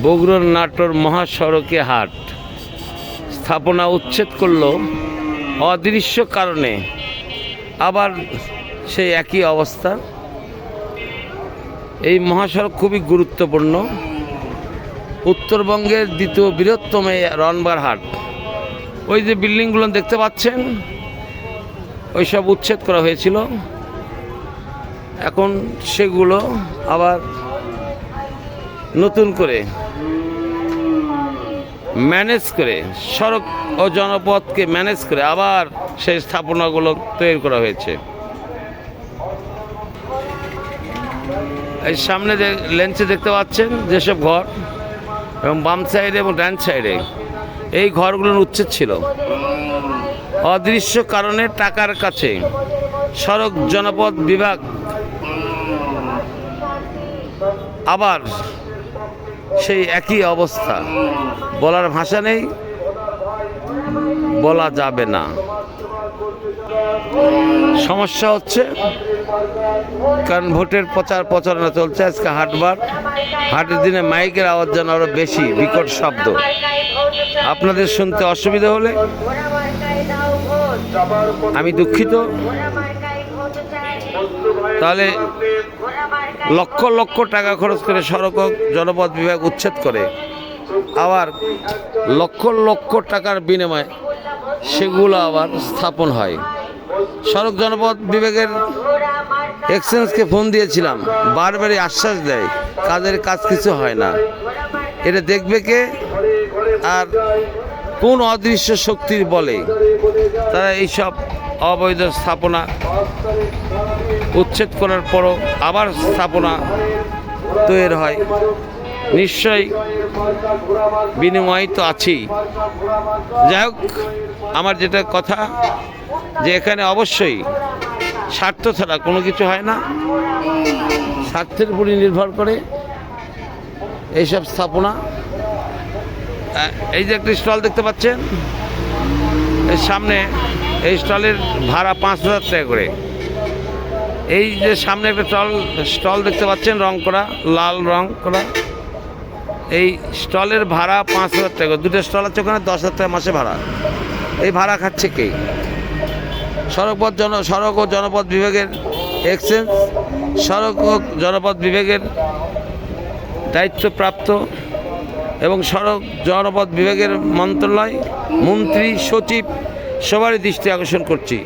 বগুড়ার নাটোর মহাসড়কে হাট। স্থাপনা উচ্ছেদ করল অদৃশ্য কারণে। আবার সেই একই অবস্থা। এই মহাসড়ক খুবই গুরুত্বপূর্ণ। উত্তরবঙ্গের দ্বিতীয় বৃহত্তম রনবার হাট। ওই যে বিল্ডিংগুলো দেখতে পাচ্ছেন, ওই সব উচ্ছেদ করা হয়েছিল। এখন সেগুলো আবার নতুন করে ম্যানেজ করে, সড়ক ও জনপথকে ম্যানেজ করে আবার সেই স্থাপনাগুলো তৈরি করা হয়েছে। এই সামনে যে লেন্সে দেখতে পাচ্ছেন, যেসব ঘর, এবং বাম সাইডে এবং ডান সাইডে, এই ঘরগুলোর উচ্ছেদ ছিল। অদৃশ্য কারণে টাকার কাছে সড়ক জনপথ বিভাগ আবার সেই একই অবস্থা। বলার ভাষা নেই, বলা যাবে না। সমস্যা হচ্ছে, কারণ ভোটের প্রচার প্রচারণা চলছে, আজকে হাটবার। হাটের দিনে মাইকের আওয়াজ যেন আরও বেশি, বিকট শব্দ। আপনাদের শুনতে অসুবিধা হলে আমি দুঃখিত। তাহলে লক্ষ লক্ষ টাকা খরচ করে সড়ক ও জনপথ বিভাগ উচ্ছেদ করে। আবার লক্ষ লক্ষ টাকার বিনিময়ে সেগুলো আবার স্থাপন হয়। সড়ক জনপথ বিভাগের এক্সচেঞ্জকে ফোন দিয়েছিলাম। বারবারই আশ্বাস দেয়, কাজের কাজ কিছু হয় না। এটা দেখবে কে? আর কোন অদৃশ্য শক্তির বলে তারা এইসব অবৈধ স্থাপনা উচ্ছেদ করার পরও আবার স্থাপনা তৈরি হয়। নিশ্চয়ই বিনিময় তো আছেই। যাই হোক, আমার যেটা কথা, যে এখানে অবশ্যই স্বার্থ ছাড়া কোনো কিছু হয় না। স্বার্থের উপরই নির্ভর করে এইসব স্থাপনা। এই যে একটা স্টল দেখতে পাচ্ছেন সামনে এই স্টলের ভাড়া পাঁচ হাজার টাকা করে। এই যে সামনে একটা স্টল স্টল দেখতে পাচ্ছেন, রং করা, লাল রং করা। এই স্টলের ভাড়া পাঁচ হাজার টাকা দুটো স্টল আছে ওখানে, দশ হাজার টাকা মাসে ভাড়া। এই ভাড়া খাচ্ছে কে? সড়কপথ জন, সড়ক ও জনপথ বিভাগের এক্সচেঞ্জ সড়ক ও জনপথ বিভাগের দায়িত্বপ্রাপ্ত এবং সড়ক জনপথ বিভাগের মন্ত্রণালয়, মন্ত্রী, সচিব, সবারই দৃষ্টি আকর্ষণ করছি।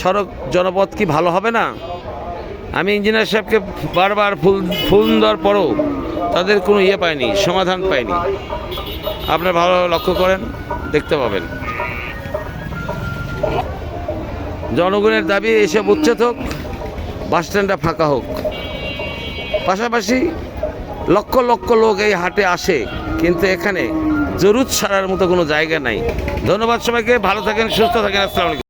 সড়ক জনপথ কি ভালো হবে না? আমি ইঞ্জিনিয়ার সাহেবকে বারবার ফুল ফুল দেওয়ার পরও তাদের কোনো ইয়ে পায়নি সমাধান পায়নি আপনারা ভালো লক্ষ্য করেন, দেখতে পাবেন। জনগণের দাবি এসব উচ্ছেদ হোক বাস স্ট্যান্ডটা ফাঁকা হোক। পাশাপাশি লক্ষ লক্ষ লোক এই হাটে আসে, কিন্তু এখানে জরুর ছাড়ার মতো কোনো জায়গা নাই। ধন্যবাদ সবাইকে, ভালো থাকেন, সুস্থ থাকেন, আসসালামু আলাইকুম।